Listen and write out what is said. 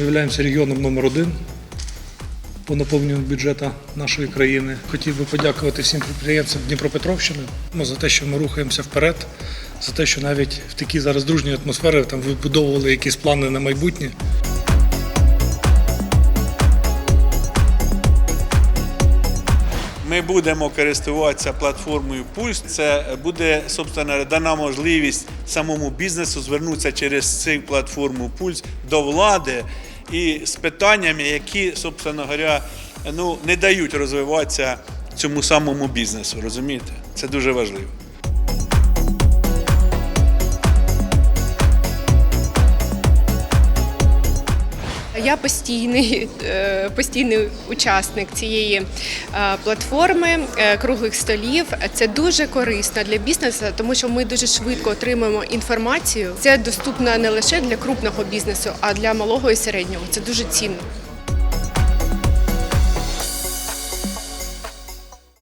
являємося регіоном номер один по наповненню бюджету нашої країни. Хотів би подякувати всім підприємцям Дніпропетровщини ну, за те, що ми рухаємося вперед, за те, що навіть в такій зараз дружній атмосфері там вибудовували якісь плани на майбутнє. Ми будемо користуватися платформою Пульс. Це буде собственно дана можливість самому бізнесу звернутися через цю платформу Пульс до влади і з питаннями, які, собственно говоря, ну не дають розвиватися цьому самому бізнесу. Розумієте? Це дуже важливо. Я постійний, е, постійний учасник цієї е, платформи е, круглих столів. Це дуже корисно для бізнесу, тому що ми дуже швидко отримуємо інформацію. Це доступно не лише для крупного бізнесу, а для малого і середнього. Це дуже цінно.